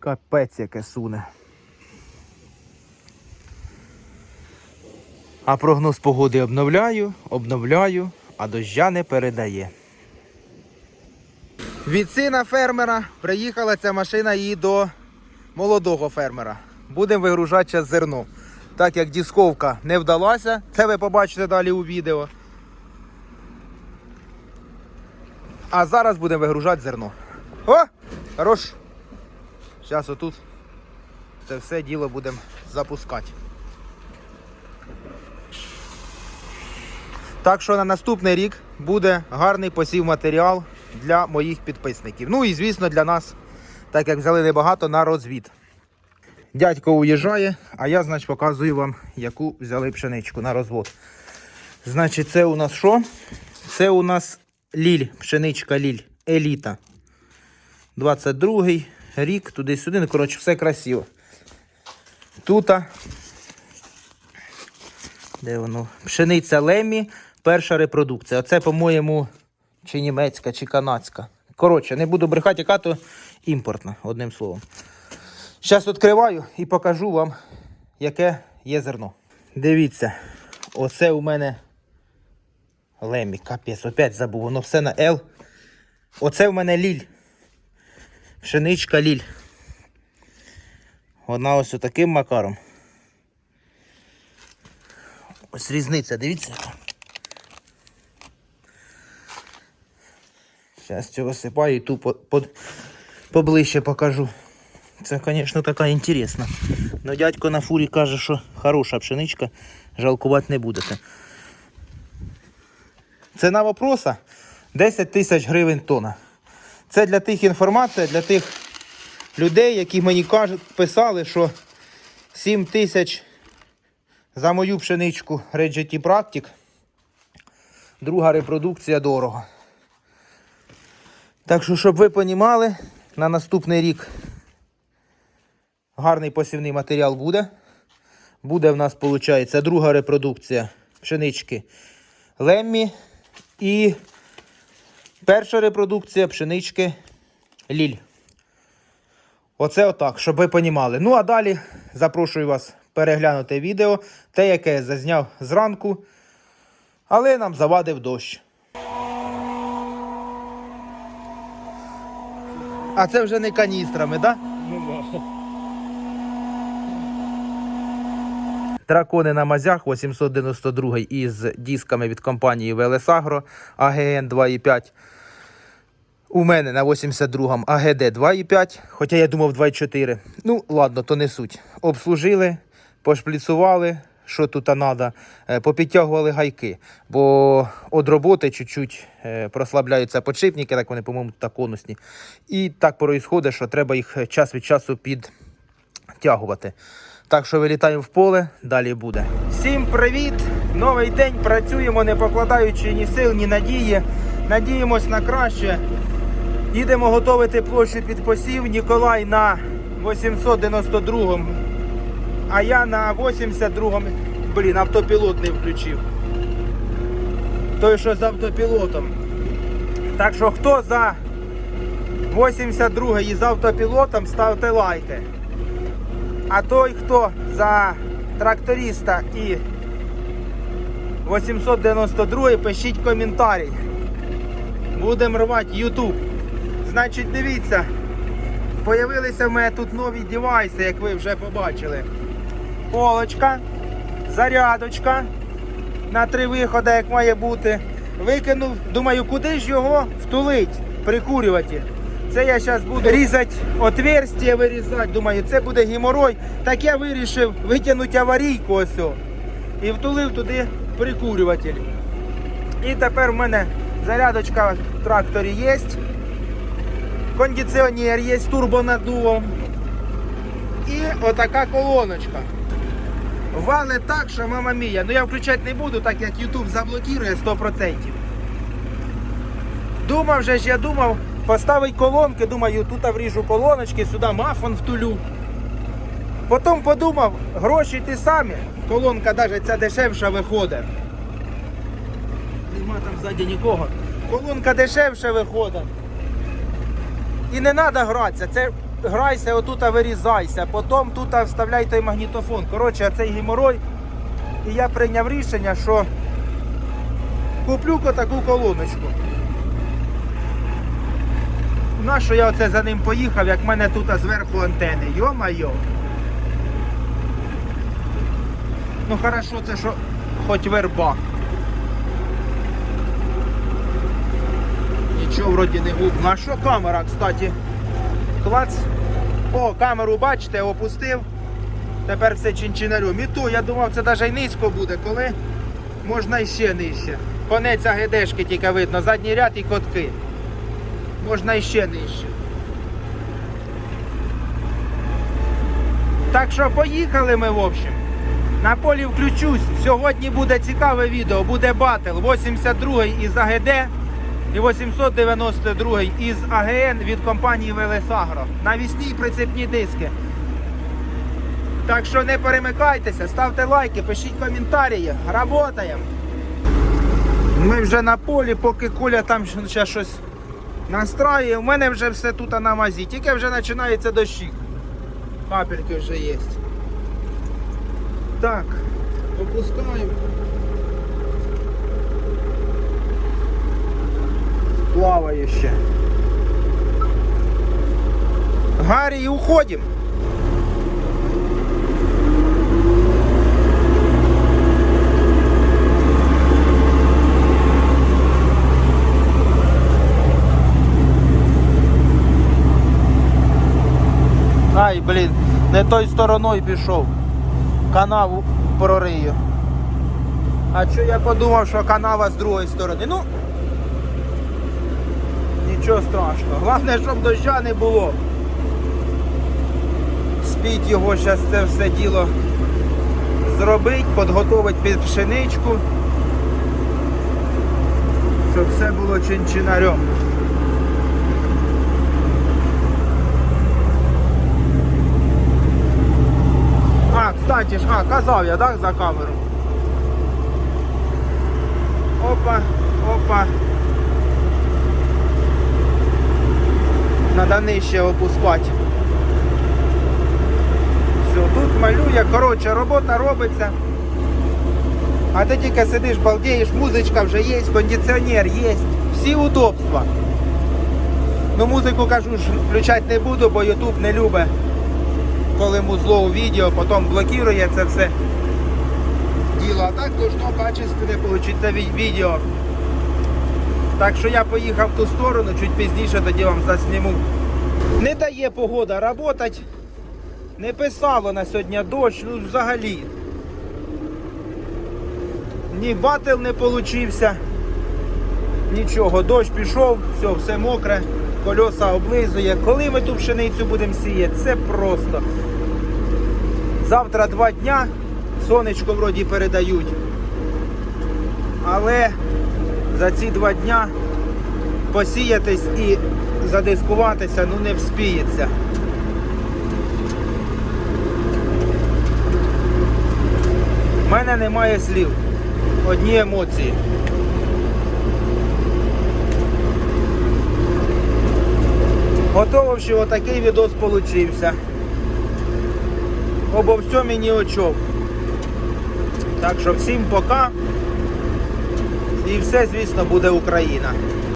Капець яке суне. А прогноз погоди обновляю, обновляю, а доща не передає. Від сина фермера приїхала ця машина і до молодого фермера. Будемо вигружати зараз зерно. Так як дисковка не вдалася, це ви побачите далі у відео. А зараз будемо вигружати зерно. О! Хорош! Зараз отут це все діло будемо запускати. Так що на наступний рік буде гарний посів матеріал для моїх підписників. Ну і звісно для нас, так як взяли небагато на розвід. Дядько уїжджає, а я, значить, показую вам, яку взяли пшеничку на розвод. Значить, це у нас що? Це у нас ліль, пшеничка ліль, еліта. 22-й рік, туди-сюди. Ну, коротше, все красиво. Тута. Де воно? Пшениця Лемі, перша репродукція. Оце, по-моєму, чи німецька, чи канадська. Коротше, не буду брехати, яка то імпортна, одним словом. Зараз відкриваю і покажу вам, яке є зерно. Дивіться, оце у мене Лемі, капець, опять забув, воно все на Л. Оце в мене ліль. Пшеничка ліль. Вона ось таким макаром. Ось різниця, дивіться. Зараз цього сипаю і ту по, по, поближче покажу. Це, звісно, така інтересна. Ну дядько на фурі каже, що хороша пшеничка, жалкувати не будете. Ціна вопроса 10 тисяч гривень тонна. Це для тих інформація, для тих людей, які мені кажуть, писали, що 7 тисяч за мою пшеничку GT Practic. Друга репродукція дорого. Так що, щоб ви розуміли, на наступний рік гарний посівний матеріал буде. Буде в нас, виходить, друга репродукція пшенички Леммі і перша репродукція пшенички Ліль. Оце отак, щоб ви понімали. Ну а далі запрошую вас переглянути відео, те, яке я зазняв зранку, але нам завадив дощ. А це вже не каністрами, так? Да? Дракони на мазях 892 із дисками від компанії Agro AGN 2.5. У мене на 82-му АГД 2,5, хоча я думав 2,4. Ну, ладно, то не суть. Обслужили, пошпліцували, що тут треба, попідтягували гайки. Бо від роботи чуть-чуть е, прослабляються подшипники, так вони, по-моєму, так конусні. І так проїсходить, що треба їх час від часу підтягувати. Так що вилітаємо в поле, далі буде. Всім привіт! Новий день працюємо, не покладаючи ні сил, ні надії. Надіємось на краще. Їдемо готувати площу під посів. Ніколай на 892 а я на 82-му. Блін, автопілот не включив. Той, що з автопілотом. Так що хто за 82 і з автопілотом, ставте лайки. А той, хто за тракториста і 892 пишіть коментарі. Будемо рвати YouTube. Значить, дивіться, появилися в мене тут нові девайси, як ви вже побачили. Полочка, зарядочка на три виходи, як має бути. Викинув, думаю, куди ж його втулить, прикурювати. Це я зараз буду різати отверстя, вирізати. Думаю, це буде геморой. Так я вирішив витягнути аварійку ось. І втулив туди прикурюватель. І тепер в мене зарядочка в тракторі є. Кондиціонер є з турбонаддувом. І отака колоночка. Вале так, що мама мія. Ну я включати не буду, так як YouTube заблокує 100%. Думав же ж, я думав, поставить колонки, думаю, тут вріжу колоночки, сюди мафон втулю. Потім подумав, гроші ті самі, колонка навіть ця дешевша виходить. Нема там ззаді нікого. Колонка дешевше виходить. І не треба гратися. Це грайся, отут вирізайся, потім тут вставляй той магнітофон. Коротше, цей геморой. І я прийняв рішення, що куплю таку колоночку. Нащо я оце за ним поїхав, як в мене тут зверху антени? Йо-майо. Ну хорошо, це що хоч верба. Нічого вроді не губно. А що камера, кстати? Клац. О, камеру бачите, опустив. Тепер все чинчинарем. І то, я думав, це навіть низько буде, коли можна іще нижче. Конець АГДшки тільки видно, задній ряд і котки. Можна іще нижче. Так що поїхали ми, в общем. На полі включусь. Сьогодні буде цікаве відео. Буде батл 82 із АГД і 892 із АГН від компанії Велесагро. Навісні і прицепні диски. Так що не перемикайтеся, ставте лайки, пишіть коментарі. Работаємо. Ми вже на полі, поки Коля там ще щось настраює. У мене вже все тут на мазі. Тільки вже починається дощик. Капельки вже є. Так, опускаємо. Плаває ще. Гаррі, уходимо. Ай, блін, не той стороною пішов. Канаву прорию. А що я подумав, що канава з другої сторони. Ну, нічого страшного. Головне, щоб доща не було. Спіть його зараз це все діло зробить, підготовить під пшеничку. Щоб все було чин-чинарем. А, а, казав я, так, за камеру. Опа, опа. Надо нижче опускати. Все, тут малює, коротше, робота робиться. А ти тільки сидиш, балдієш, музичка вже є, кондиціонер є, всі удобства. Ну музику кажу, включати не буду, бо YouTube не любить коли музло у відео, потім блокує це все діло. А так должно качественне ві- відео. Так що я поїхав в ту сторону, чуть пізніше тоді вам засніму. Не дає погода працювати. Не писало на сьогодні дощ, ну взагалі. Ні батл не получився. Нічого, дощ пішов, все, все мокре, кольоса облизує. Коли ми ту пшеницю будемо сіяти, це просто. Завтра два дня, сонечко вроді передають. Але за ці два дня посіятись і задискуватися ну не вспіється. У мене немає слів. Одні емоції. Готово, що отакий відос получився. Обо всьому ні о чому. Так що всім пока. І все, звісно, буде Україна.